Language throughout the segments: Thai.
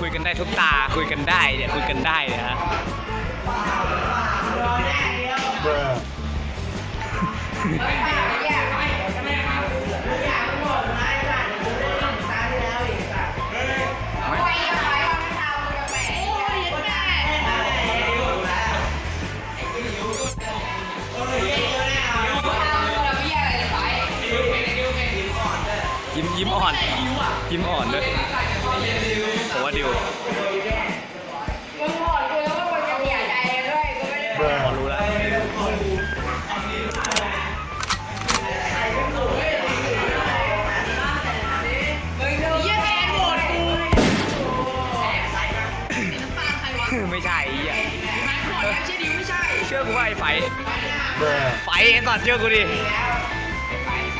คุยกันได้ทุกตา คุยกันได้เนี่ยคุยกันได้เนี่ยฮะ อ่อนยิ้มอ่อนด้วยผมว่าดิวพอรู้แล้วไม่ใช่ไอะเชื่อกูว่าไอ้ไฟไฟไอ้สัตว์เชื่อกูดิ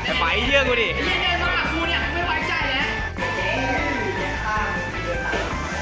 ไอ้ไฟเชื่อกูดิ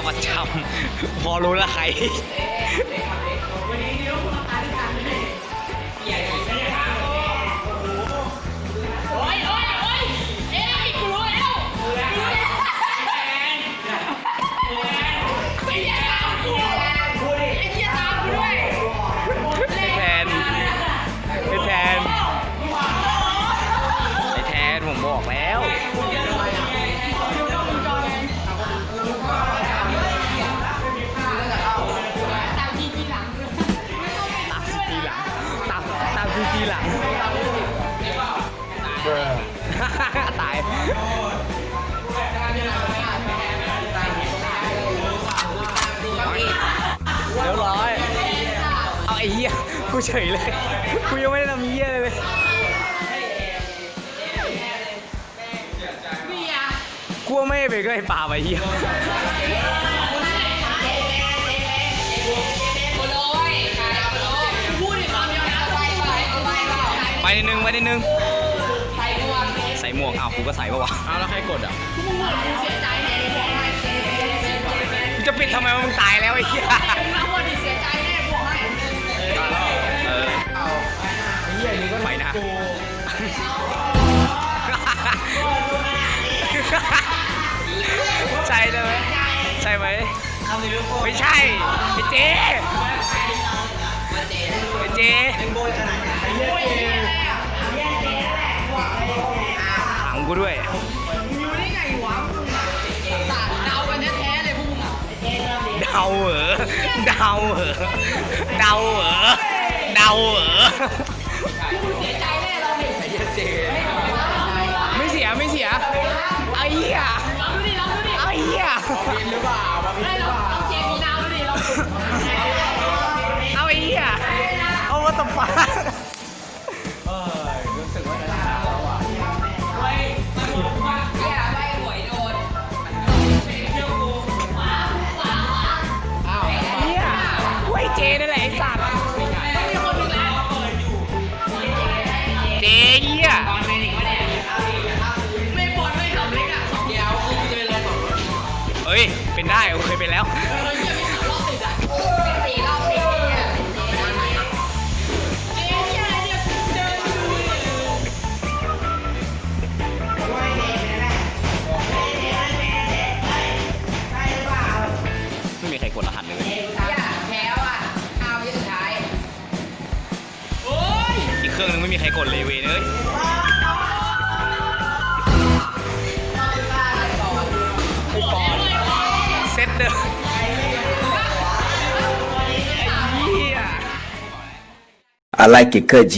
ำเจ้าประจำพอรู้แล้วใคร ซีจีหลัง ตายเดี๋ยวร้อย เอาไอ้เหี้ย กูเฉยเลย กูยังไม่ได้ทำเหี้ยเลยกูว่าไม่ไปก็ไอ้ป่าไปเหี้ย นิดนึงไปนิดนึง ใส่หมวกอ้าวกูก็ใส่ปะวะเอาแล้วใครกดอะกูจะปิดทำไมวะมึงตายแล้วไอ้เหี้ยเออไปนะ ใช่เลยไหมใช่ไหม ไม่ใช่ไอ้เจ๊ไอ้เจ๊ ขังกูด้วย เดาเหรอเดาเหรอเดาเหรอเดาเหรอไม่เสียไม่เสียไอ้เหี้ยไอ้เหี้ยเอา แล้วไม่มีใครกดรหัสเลยอีกเครื่องนึงไม่มีใครกดเลยเวยเอ้ย เซตเดิมไอ้เหี้ย I like it cut, G.